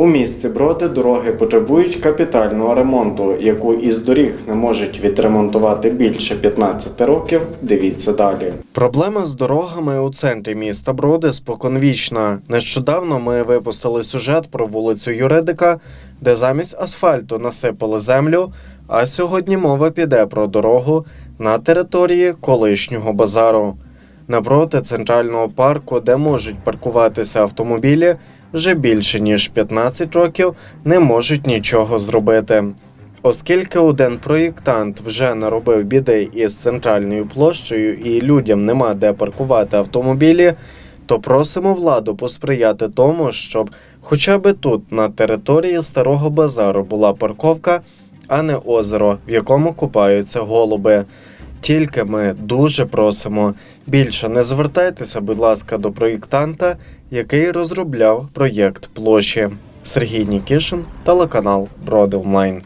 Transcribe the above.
У місті Броди дороги потребують капітального ремонту, яку із доріг не можуть відремонтувати більше 15 років. Дивіться далі. Проблема з дорогами у центрі міста Броди споконвічна. Нещодавно ми випустили сюжет про вулицю Юридика, де замість асфальту насипали землю. А сьогодні мова піде про дорогу на території колишнього базару. Напроти центрального парку, де можуть паркуватися автомобілі, вже більше ніж 15 років не можуть нічого зробити. Оскільки один проєктант вже наробив біди із центральною площею і людям нема де паркувати автомобілі, то просимо владу посприяти тому, щоб хоча б тут, на території старого базару, була парковка, а не озеро, в якому купаються голуби. Тільки ми дуже просимо більше не звертайтеся, будь ласка, до проєктанта, який розробляв проєкт площі. Сергій Нікішин, телеканал Броди Онлайн.